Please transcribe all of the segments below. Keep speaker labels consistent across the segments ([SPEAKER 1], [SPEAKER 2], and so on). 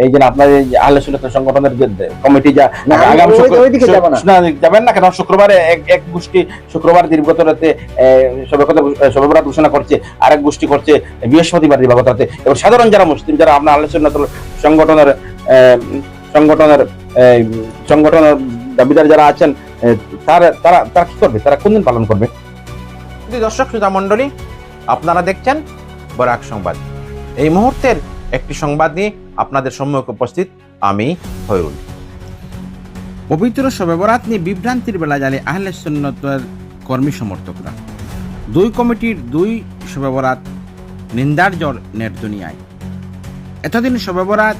[SPEAKER 1] এই যে আপনার এই আহলে সুন্নাত সংগঠনের কমিটি যা
[SPEAKER 2] না,
[SPEAKER 1] আগামী যাবেন না কেন শুক্রবারে এক এক গোষ্ঠী শুক্রবার দীর্ঘত রাতে সবেবরাত ঘোষণা করছে আরেক গোষ্ঠী করছে বৃহস্পতিবার দিবাগত রাতে এবং সাধারণ যারা মুসলিম যারা আপনার আহলে সুন্নাত সংগঠনের আহ, সংগঠনের সংগঠনের দাবিদার যারা আছেন তারা তারা তারা কি করবে? তারা কোন দিন পালন করবে? দর্শক শ্রোতা মণ্ডলী আপনারা দেখছেন বরাক সংবাদ। এই মুহূর্তের একটি সংবাদ নিয়ে আপনাদের সম্মুখে উপস্থিত আমি হয়রুল
[SPEAKER 3] পবিত্র শবে বরাত নিয়ে বিভ্রান্তির বেলা জালে আহলে সুন্নতের কর্মী সমর্থকরা। দুই কমিটির দুই শবে বরাত নিন্দার জ্বর নেট দুনিয়ায়। এতদিন শবে বরাত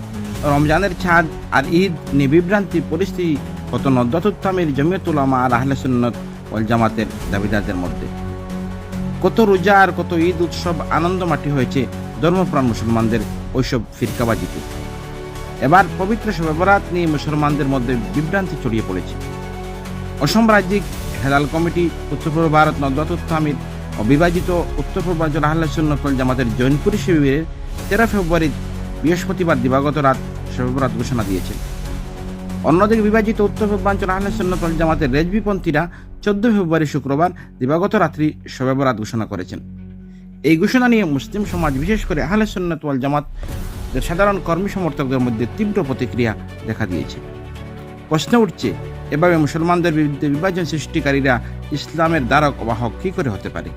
[SPEAKER 3] রমজানের ছাদ আর ঈদ নিয়ে বিভ্রান্তি পরিস্থিতি কত নদ্দতুত্তামের জমিয়ত উলামা আর আহলে সুন্নত ওয়াল জামাতের দাবিদারদের মধ্যে। কত রোজা আর কত ঈদ উৎসব আনন্দ মাটি হয়েছে ধর্মপ্রাণ মুসলমানদের ওইসব ফিরকাবাজিতে এবার পবিত্র শবেবরাত নিয়ে মুসলমানদের মধ্যে বিভ্রান্তি ছড়িয়ে পড়েছে। অসম রাজ্যিক হেলাল কমিটি উত্তর পূর্ব ভারত নদত আমির অবিভাজিত উত্তর পূর্বাঞ্চল আহ্লা সুন্নতল জামাতের জৈনপুরি শিবিরের তেরো ফেব্রুয়ারি বৃহস্পতিবার দিবাগত রাত শবেবরাত ঘোষণা দিয়েছে। অন্যদিকে বিভাজিত উত্তর পূর্বাঞ্চল আহ্লা সুন্নতল জামাতের রেজবিপন্থীরা চোদ্দ ফেব্রুয়ারি শুক্রবার দিবাগত রাত্রি শবে বরাত ঘোষণা করেছেন। এই ঘোষণা নিয়ে মুসলিম সমাজ, বিশেষ করে আহলে সুন্নত ওয়াল জামাত সাধারণ কর্মী সমর্থকদের মধ্যে তীব্র প্রতিক্রিয়া দেখা দিয়েছে। প্রশ্ন উঠছে, এভাবে মুসলমানদের বিরুদ্ধে বিভাজন সৃষ্টিকারীরা ইসলামের দ্বারক বাহক কী করে হতে পারে?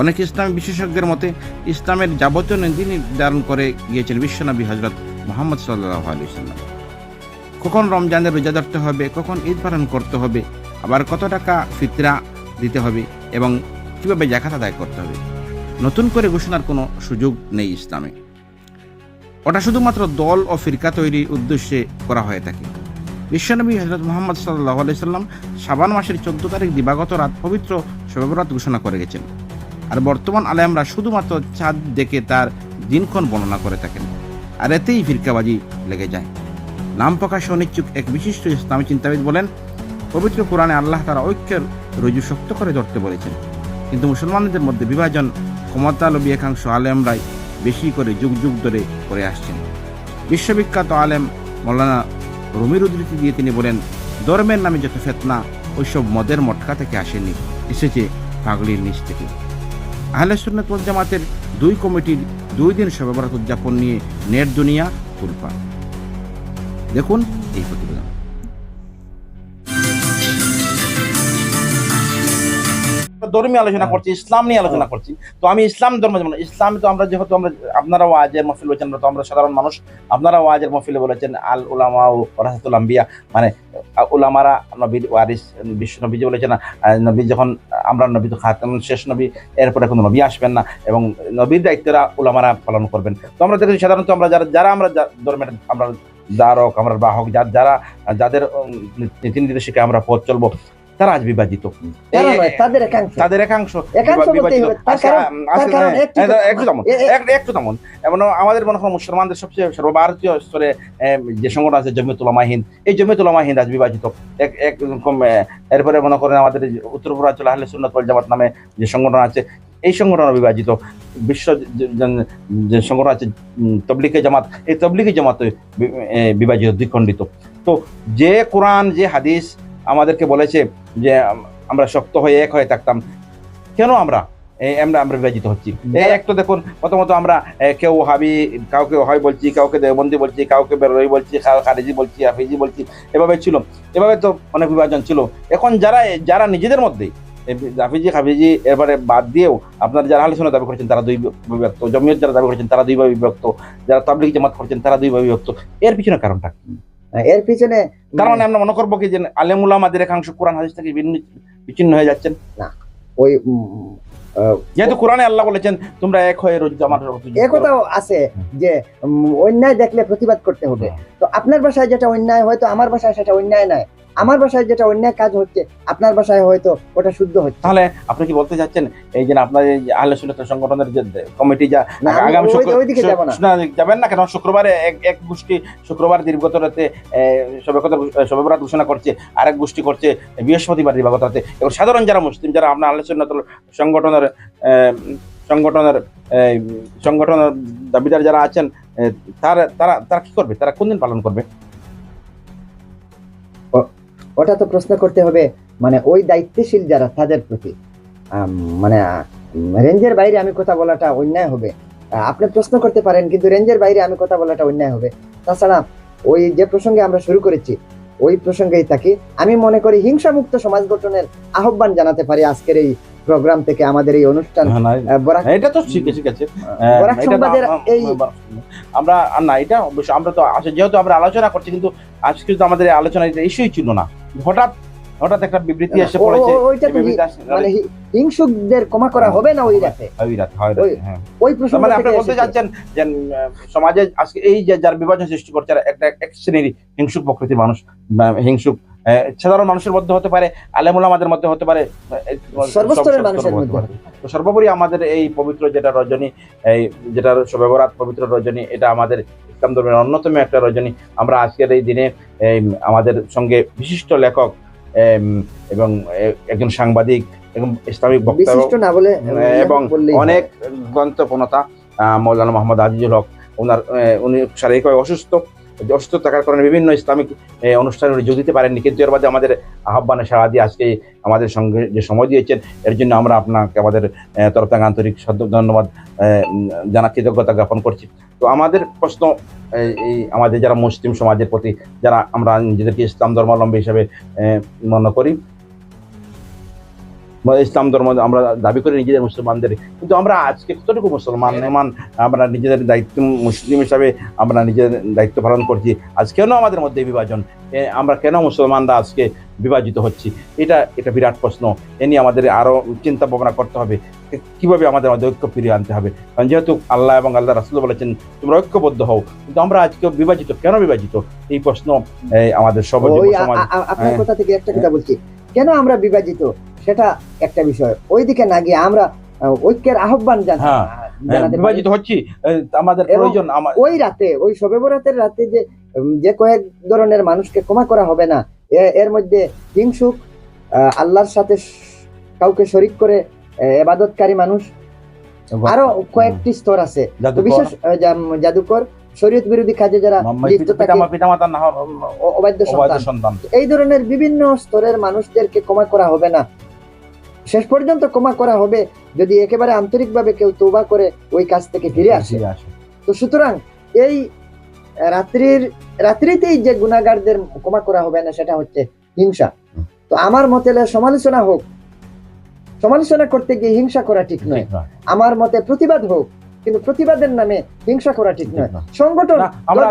[SPEAKER 3] অনেক ইসলামী বিশেষজ্ঞের মতে, ইসলামের যাবতীয় নীতি নির্ধারণ করে গিয়েছেন বিশ্বনবী হজরত মোহাম্মদ সাল্লাহ আলি কখন রমজানের রোজা ধরতে হবে, কখন ঈদ পালন করতে হবে, আবার কত টাকা ফিতরা দিতে হবে এবং কীভাবে জাকাত আদায় করতে হবে? নতুন করে ঘোষণার কোনো সুযোগ নেই ইসলামে। ওটা শুধুমাত্র দল ও ফিরকা তৈরির উদ্দেশ্যে করা হয়ে থাকে। বিশ্বনবী হজরত মোহাম্মদ সাল্লাহ সাল্লাম সাবান মাসের চোদ্দ তারিখ দিবাগত রাত পবিত্র শবেবরাত ঘোষণা করে গেছেন। আর বর্তমান আলেমরা শুধুমাত্র চাঁদ দেখে তার দিনক্ষণ বর্ণনা করে থাকেন। আর এতেই ফিরকাবাজি লেগে যায়। নাম প্রকাশে অনিচ্ছুক এক বিশিষ্ট ইসলামী চিন্তাবিদ বলেন, পবিত্র কোরআনে আল্লাহ তারা ঐক্যের রজু শক্ত করে ধরতে বলেছেন। কিন্তু মুসলমানদের মধ্যে বিভাজন ক্ষমতালোভী একাংশ আলেমরাই বেশি করে যুগ যুগ ধরে করে আসছেন। বিশ্ববিখ্যাত আলেম মৌলানা রুমির উদ্ধৃতি দিয়ে তিনি বলেন, ধর্মের নামে যত ফেতনা, ওইসব মদের মটকা থেকে আসেনি। এসেছে পাগলির নিচ থেকে। আহলে সুন্নত জামাতের দুই কমিটির দুই দিন শবে বরাত উদযাপন নিয়ে নেট দুনিয়া তুলপা দেখুন এই প্রতিবেদন।
[SPEAKER 1] ধর্মীয় আলোচনা করছি, ইসলাম নিয়ে আলোচনা করছি। তো আমি ইসলাম ধর্ম যেমন, ইসলাম তো আমরা যেহেতু আমরা, আপনারা ওয়াজের মফিল বলেছেন তো আমরা সাধারণ মানুষ আপনারাও ওয়াজের মফিলে বলেছেন, আল উলামা ও রাহাতুল আম্বিয়া মানে উলামারা নবীর ওয়ারিস, বিশ্ব নবী যে বলেছেন নবী যখন, আমরা নবী তো খাতাম, শেষ নবী, এরপরে কোনো নবী আসবেন না, এবং নবীর দায়িত্বরা উলামারা পালন করবেন। তো আমরা দেখেছি সাধারণত আমরা যারা যারা আমরা ধর্মের আমরা দ্বারক আমরা বাহক, যারা যাদের নীতি নির্দেশিকা আমরা পথ চলবো তারা আজ বিভাজিত।
[SPEAKER 2] তাদের একাংশ।
[SPEAKER 1] তাদের
[SPEAKER 2] একটু
[SPEAKER 1] তেমন এমন আমাদের মনে হয় মুসলমানদের সবচেয়ে সর্বভারতীয় স্তরে যে সংগঠন আছে উলামা এই উলামা আজ বিভাজিত। এক এক রকম এ, এরপরে মনে করেন আমাদের উত্তর পূর্বাঞ্চল আহলে সুন্নাত ওয়াল জামাত নামে যে সংগঠন আছে এই সংগঠন বিভাজিত। বিশ্ব যে- সংগঠন আছে উম, তবলিগে জামাত এই তবলিগে জামাত বিভাজিত দ্বিখণ্ডিত। তো যে কোরআন যে হাদিস আমাদেরকে বলেছে যে আমরা শক্ত হয়ে এক হয়ে থাকতাম। কেন আমরা? আমরা আমরা বিভাজিত হচ্ছি। এই একটু দেখুন প্রথমত আমরা কেউ হাবি কাউকে হয় বলছি কাউকে দেবন্দি বলছি কাউকে বেরোই বলছি খারিজি বলছি হাফিজি বলছি এভাবে ছিল। এভাবে তো অনেক বিভাজন ছিল। এখন যারা যারা নিজেদের মধ্যে হাফিজি হাফিজি এবারে বাদ দিয়েও আপনার যারা আলোচনা দাবি করেছেন তারা দুই বিভক্ত। জমিয়ত যারা দাবি করেছেন তারা দুইভাবে বিভক্ত। যারা তাবলিগ জামাত করছেন তারা দুইভাবে বিভক্ত। এর পিছনে কারণটা?
[SPEAKER 2] এর পিছনে
[SPEAKER 1] তার মানে আমরা মনে করব কি যে আলেমুল আমাদের একাংশ কোরআন হাদিস থেকে ভিন্ন- বিচ্ছিন্ন হয়ে যাচ্ছেন।
[SPEAKER 2] না ওই
[SPEAKER 1] যেহেতু কোরআনে আল্লাহ বলেছেন তোমরা এক হয়ে রোজ আমার
[SPEAKER 2] একথাও আছে যে অন্যায় দেখলে প্রতিবাদ করতে হবে। তো আপনার ভাষায় যেটা অন্যায় হয়তো আমার ভাষায় সেটা অন্যায় নয়। আমার বাসায় যেটা অন্যায় কাজ হচ্ছে আপনার বাসায় হয়তো ওটা শুদ্ধ হচ্ছে।
[SPEAKER 1] তাহলে আপনি কি বলতে চাচ্ছেন এই যে আপনার আহলে সুন্নাত সংগঠনের যে কমিটি যা আগামী
[SPEAKER 2] ওইদিকে যাব না।
[SPEAKER 1] যাবেন না কেন? শুক্রবারে এক এক গোষ্ঠী শুক্রবার দীর্ঘত রাতে সবে বরাত ঘোষণা করছে আরেক গোষ্ঠী করছে বৃহস্পতিবার দিবাগত রাতে এবং সাধারণ যারা মুসলিম যারা আপনার আহলে সুন্নাত সংগঠনের সংগঠনের সংগঠনের দাবিদার যারা আছেন তারা তারা তারা কি করবে? তারা কোন দিন পালন করবে?
[SPEAKER 2] ওটা তো প্রশ্ন করতে হবে মানে ওই দায়িত্বশীল যারা তাদের প্রতি। মানে রেঞ্জের বাইরে আমি কথা বলাটা অন্যায় হবে। আপনি প্রশ্ন করতে পারেন কিন্তু রেঞ্জের বাইরে আমি কথা বলাটা অন্যায় হবে। তাছাড়া ওই যে প্রসঙ্গে আমরা শুরু করেছি ওই প্রসঙ্গেই থাকি। আমি মনে করি হিংসা মুক্ত সমাজ গঠনের আহ্বান জানাতে পারি আজকের এই প্রোগ্রাম থেকে আমাদের এই অনুষ্ঠান।
[SPEAKER 1] এটা তো ঠিক আছে ঠিক আছে।
[SPEAKER 2] এই
[SPEAKER 1] আমরা না এটা অবশ্যই আমরা তো যেহেতু আমরা আলোচনা করছি কিন্তু আজকে তো আমাদের আলোচনা এটা ইস্যুই ছিল না। হঠাৎ হঠাৎ একটা বিবৃতি এসে পড়েছে
[SPEAKER 2] ওইটা তো মানে হিংসুকদের ক্ষমা করা হবে না ওই রাতে?
[SPEAKER 1] ওই রাত, হয়
[SPEAKER 2] ওই-
[SPEAKER 1] হ্যাঁ। মানে আপনি বলতে যে সমাজে আজকে এই যে যার বিভাজন সৃষ্টি করছে একটা এক শ্রেণির হিংসুক প্রকৃতির মানুষ হিংসুক সাধারণ মানুষের মধ্যে হতে পারে আলেমুল আমাদের মধ্যে হতে পারে
[SPEAKER 2] সর্বস্তরের মানুষের মধ্যে
[SPEAKER 1] তো সর্বোপরি আমাদের এই পবিত্র যেটা রজনী এই যেটা সবেবরাত পবিত্র রজনী এটা আমাদের ইসলাম ধর্মের অন্যতম একটা রজনী। আমরা আজকের এই দিনে আমাদের সঙ্গে বিশিষ্ট লেখক এবং একজন সাংবাদিক এবং ইসলামিক বক্তা
[SPEAKER 2] বিশিষ্ট না
[SPEAKER 1] এবং অনেক গ্রন্থপ্রণতা মৌলানা মোহাম্মদ আজিজুল হক ওনার উনি শারীরিকভাবে অসুস্থ। অসুস্থ থাকার কারণে বিভিন্ন ইসলামিক অনুষ্ঠানে উনি যোগ দিতে পারেননি। কিন্তু এর বাদে আমাদের আহ্বানে সারা দিয়ে আজকে আমাদের সঙ্গে যে সময় দিয়েছেন, এর জন্য আমরা আপনাকে আমাদের তরফ থেকে আন্তরিক ধন্যবাদ জানা কৃতজ্ঞতা জ্ঞাপন করছি। তো আমাদের প্রশ্ন এই- আমাদের যারা মুসলিম সমাজের প্রতি, যারা আমরা নিজেদেরকে ইসলাম ধর্মাবলম্বী হিসাবে মনে করি ইসলাম ধর্ম আমরা দাবি করি নিজেদের মুসলমানদের। কিন্তু আমরা আজকে কতটুকু মুসলমান? মান আমরা নিজেদের দায়িত্ব মুসলিম হিসাবে আমরা নিজেদের দায়িত্ব পালন করছি। আজ কেন আমাদের মধ্যে বিভাজন? আমরা কেন মুসলমানরা আজকে বিভাজিত হচ্ছি? এটা এটা বিরাট প্রশ্ন। এ নিয়ে আমাদের আরও চিন্তা ভাবনা করতে হবে। কীভাবে আমাদের মধ্যে ঐক্য ফিরিয়ে আনতে হবে? কারণ যেহেতু আল্লাহ এবং আল্লাহ রাসুল বলেছেন তোমরা ঐক্যবদ্ধ হও। কিন্তু আমরা আজকে বিভাজিত কেন বিভাজিত? এই প্রশ্ন আমাদের সব
[SPEAKER 2] ওই
[SPEAKER 1] যুব
[SPEAKER 2] আ-
[SPEAKER 1] সমাজ
[SPEAKER 2] আ- আপনার
[SPEAKER 1] হ্যাঁ।
[SPEAKER 2] কথা থেকে একটা কথা বলছি। কেন আমরা বিভাজিত? সেটা একটা বিষয়। ওইদিকে না গিয়ে আমরা ঐক্যের আহ্বান জানা-
[SPEAKER 1] হ্যাঁ,
[SPEAKER 2] জানাতে
[SPEAKER 1] বিভাজিত হচ্ছি আমাদের প্রয়োজন
[SPEAKER 2] ওই রাতে ওই শবে বরাতের রাতে যে যে কয়েক ধরনের মানুষকে ক্ষমা করা হবে না এর মধ্যে হিংসুক আল্লাহর সাথে কাউকে শরিক করে এবাদতকারী মানুষ আরও কয়েকটি স্তর আছে। বিশেষ জাদুকর শরীয়ত বিরোধী কাজে যারা অবাধ্য সন্তান। এই ধরনের বিভিন্ন স্তরের মানুষদেরকে ক্ষমা করা হবে না। শেষ পর্যন্ত ক্ষমা করা হবে যদি একেবারে আন্তরিকভাবে কেউ তৌবা করে ওই কাজ থেকে ফিরে আসে। তো সুতরাং এই রাত্রির রাত্রিতেই যে গুণাগারদের ক্ষমা করা হবে না সেটা হচ্ছে হিংসা। তো আমার মতে সমালোচনা হোক সমালোচনা করতে গিয়ে হিংসা করা ঠিক নয়। আমার মতে প্রতিবাদ হোক কিন্তু প্রতিবাদের নামে হিংসা করা ঠিক নয়। সংগঠন
[SPEAKER 1] আমরা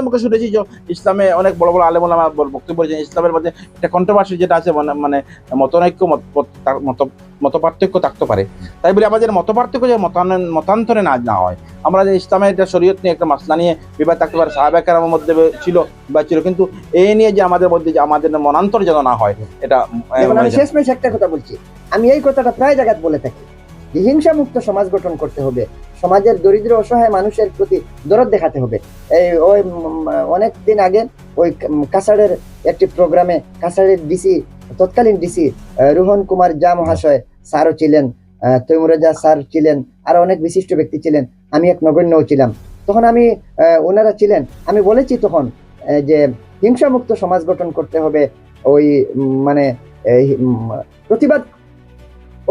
[SPEAKER 1] মুখে শুনেছি যে ইসলামে অনেক বড় বড় আলেম বক্তব্য বলেছেন ইসলামের মধ্যে একটা কন্ট্রোভার্সি যেটা আছে মানে মানে মতনৈক্য মত- পার্থক্য থাকতে পারে। তাই বলে আমাদের মত পার্থক্য যে মতান্তরে না না হয়। আমরা যে ইসলামের একটা শরীয়ত নিয়ে একটা মাসলা নিয়ে বিবাদ থাকতে পারে সাহাবাকের মধ্যে ছিল বা ছিল কিন্তু এই নিয়ে যে আমাদের মধ্যে যে আমাদের মনান্তর যেন না হয় এটা
[SPEAKER 2] আমি শেষমেশ একটা কথা বলছি। আমি এই কথাটা প্রায় জায়গায় বলে থাকি। যে হিংসা মুক্ত সমাজ গঠন করতে হবে। সমাজের দরিদ্র, অসহায় মানুষের প্রতি দরদ দেখাতে হবে। এই ওই অনেক দিন আগে ওই কাছাড়ের একটি প্রোগ্রামে কাছাড়ের ডিসি তৎকালীন ডিসি রোহন কুমার জা মহাশয় স্যারও ছিলেন তৈমুরাজা স্যার ছিলেন, আর অনেক বিশিষ্ট ব্যক্তি ছিলেন। আমি এক নগণ্যও ছিলাম। তখন আমি ওনারা ছিলেন। আমি বলেছি তখন যে হিংসা মুক্ত সমাজ গঠন করতে হবে। ওই মানে প্রতিবাদ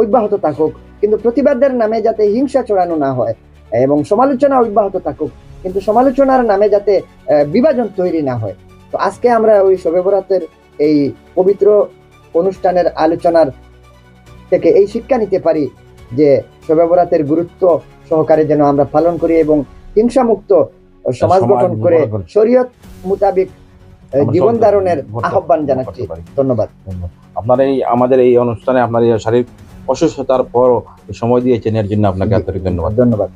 [SPEAKER 2] অব্যাহত থাকুক। কিন্তু প্রতিবাদের নামে যাতে হিংসা ছড়ানো না হয় এবং সমালোচনা অব্যাহত থাকুক কিন্তু সমালোচনার নামে যাতে বিভাজন তৈরি না হয়। তো আজকে আমরা ওই শবে বরাতের এই পবিত্র অনুষ্ঠানের আলোচনার থেকে এই শিক্ষা নিতে পারি যে শবে বরাতের গুরুত্ব সহকারে যেন আমরা পালন করি এবং হিংসামুক্ত সমাজ গঠন করে। শরীয়ত মোতাবিক জীবন ধারণের আহ্বান জানাচ্ছি। ধন্যবাদ।
[SPEAKER 1] আপনার এই আমাদের এই অনুষ্ঠানে আপনার শারীরিক অসুস্থতার পরও সময় দিয়েছেন এর জন্য আপনাকে আন্তরিক ধন্যবাদ।
[SPEAKER 2] ধন্যবাদ।